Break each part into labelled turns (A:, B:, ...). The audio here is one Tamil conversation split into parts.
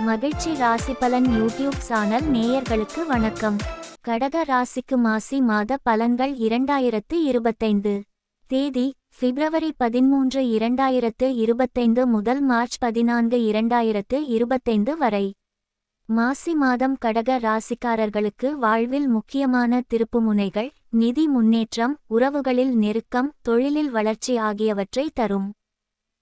A: மகிழ்ச்சி ராசி பலன் யூடியூப் சேனல் நேயர்களுக்கு வணக்கம். கடக ராசிக்கு மாசி மாத பலன்கள் இரண்டாயிரத்து இருபத்தைந்து. தேதி பிப்ரவரி பதிமூன்று இரண்டாயிரத்து இருபத்தைந்து முதல் மார்ச் பதினான்கு இரண்டாயிரத்து இருபத்தைந்து வரை. மாசி மாதம் கடக ராசிக்காரர்களுக்கு வாழ்வில் முக்கியமான திருப்புமுனைகள் நிதி முன்னேற்றம் உறவுகளில் நெருக்கம் தொழிலில் வளர்ச்சி ஆகியவற்றை தரும்.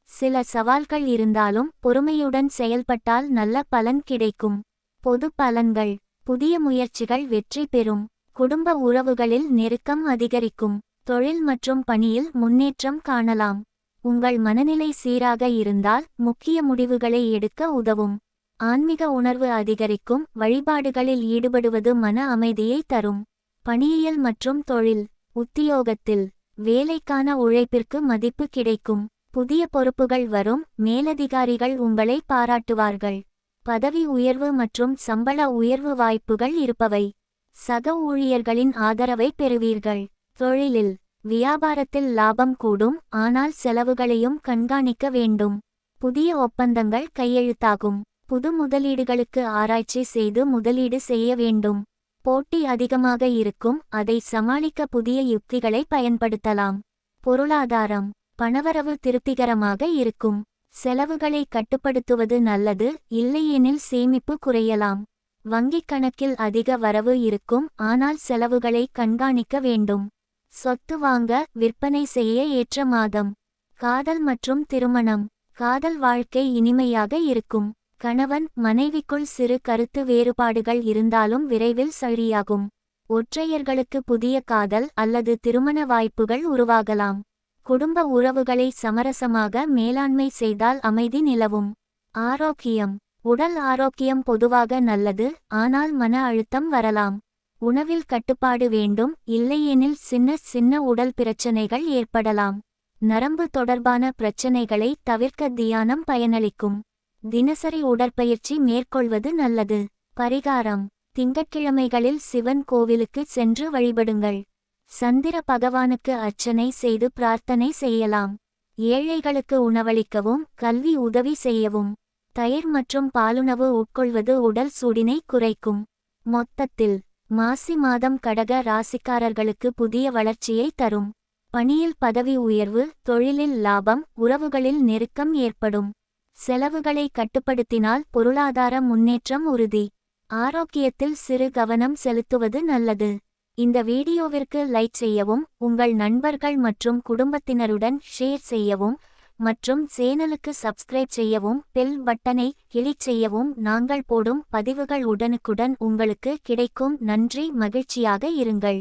A: சில சவால்கள் இருந்தாலும் பொறுமையுடன் செயல்பட்டால் நல்ல பலன் கிடைக்கும். பொது பலன்கள். புதிய முயற்சிகள் வெற்றி பெறும். குடும்ப உறவுகளில் நெருக்கம் அதிகரிக்கும். தொழில் மற்றும் பணியில் முன்னேற்றம் காணலாம். உங்கள் மனநிலை சீராக இருந்தால் முக்கிய முடிவுகளை எடுக்க உதவும். ஆன்மீக உணர்வு அதிகரிக்கும். வழிபாடுகளில் ஈடுபடுவது மன அமைதியை தரும். பணியியல் மற்றும் தொழில். உத்தியோகத்தில். வேலைக்கான உழைப்பிற்கு மதிப்பு கிடைக்கும். புதிய பொறுப்புகள் வரும் மேலதிகாரிகள் உங்களை பாராட்டுவார்கள். பதவி உயர்வு மற்றும் சம்பள உயர்வு வாய்ப்புகள் இருப்பவை. சக ஊழியர்களின் ஆதரவை பெறுவீர்கள். தொழிலில் வியாபாரத்தில் லாபம் கூடும் ஆனால் செலவுகளையும் கண்காணிக்க வேண்டும். புதிய ஒப்பந்தங்கள் கையெழுத்தாகும். புது முதலீடுகளுக்கு ஆராய்ச்சி செய்து முதலீடு செய்ய வேண்டும். போட்டி அதிகமாக இருக்கும் அதை சமாளிக்க புதிய யுக்திகளை பயன்படுத்தலாம். பொருளாதாரம். பணவரவு திருப்திகரமாக இருக்கும். செலவுகளை கட்டுப்படுத்துவது நல்லது இல்லையெனில் சேமிப்பு குறையலாம். வங்கிக் கணக்கில் அதிக வரவு இருக்கும் ஆனால் செலவுகளை கண்காணிக்க வேண்டும். சொத்து வாங்க விற்பனை செய்ய ஏற்ற மாதம். காதல் மற்றும் திருமணம். காதல் வாழ்க்கை இனிமையாக இருக்கும். கணவன் மனைவிக்குள் சிறு கருத்து வேறுபாடுகள் இருந்தாலும் விரைவில் சரியாகும். ஒற்றையர்களுக்கு புதிய காதல் அல்லது திருமண வாய்ப்புகள் உருவாகலாம். குடும்ப உறவுகளை சமரசமாக மேலாண்மை செய்தால் அமைதி நிலவும். ஆரோக்கியம். உடல் ஆரோக்கியம் பொதுவாக நல்லது ஆனால் மன அழுத்தம் வரலாம். உணவில் கட்டுப்பாடு வேண்டும் இல்லையெனில் சின்ன சின்ன உடல் பிரச்சனைகள் ஏற்படலாம். நரம்பு தொடர்பான பிரச்சனைகளை தவிர்க்க தியானம் பயனளிக்கும். தினசரி உடற்பயிற்சி மேற்கொள்வது நல்லது. பரிகாரம். திங்கட்கிழமைகளில் சிவன் கோவிலுக்கு சென்று வழிபடுங்கள். சந்திர பகவானுக்கு அர்ச்சனை செய்து பிரார்த்தனை செய்யலாம். ஏழைகளுக்கு உணவளிக்கவும் கல்வி உதவி செய்யவும். தயிர் மற்றும் பாலுணவு உட்கொள்வது உடல் சூடினை குறைக்கும். மொத்தத்தில் மாசி மாதம் கடக ராசிக்காரர்களுக்கு புதிய வளர்ச்சியை தரும். பணியில் பதவி உயர்வு தொழிலில் லாபம் உறவுகளில் நெருக்கம் ஏற்படும். செலவுகளை கட்டுப்படுத்தினால் பொருளாதார முன்னேற்றம் உறுதி. ஆரோக்கியத்தில் சிறு கவனம் செலுத்துவது நல்லது. இந்த வீடியோவிற்கு லைக் செய்யவும் உங்கள் நண்பர்கள் மற்றும் குடும்பத்தினருடன் ஷேர் செய்யவும் மற்றும் சேனலுக்கு சப்ஸ்கிரைப் செய்யவும் பெல் பட்டனை கிளிக் செய்யவும் நாங்கள் போடும் பதிவுகள் உடனுக்குடன் உங்களுக்கு கிடைக்கும். நன்றி மகிழ்ச்சியாக இருங்கள்.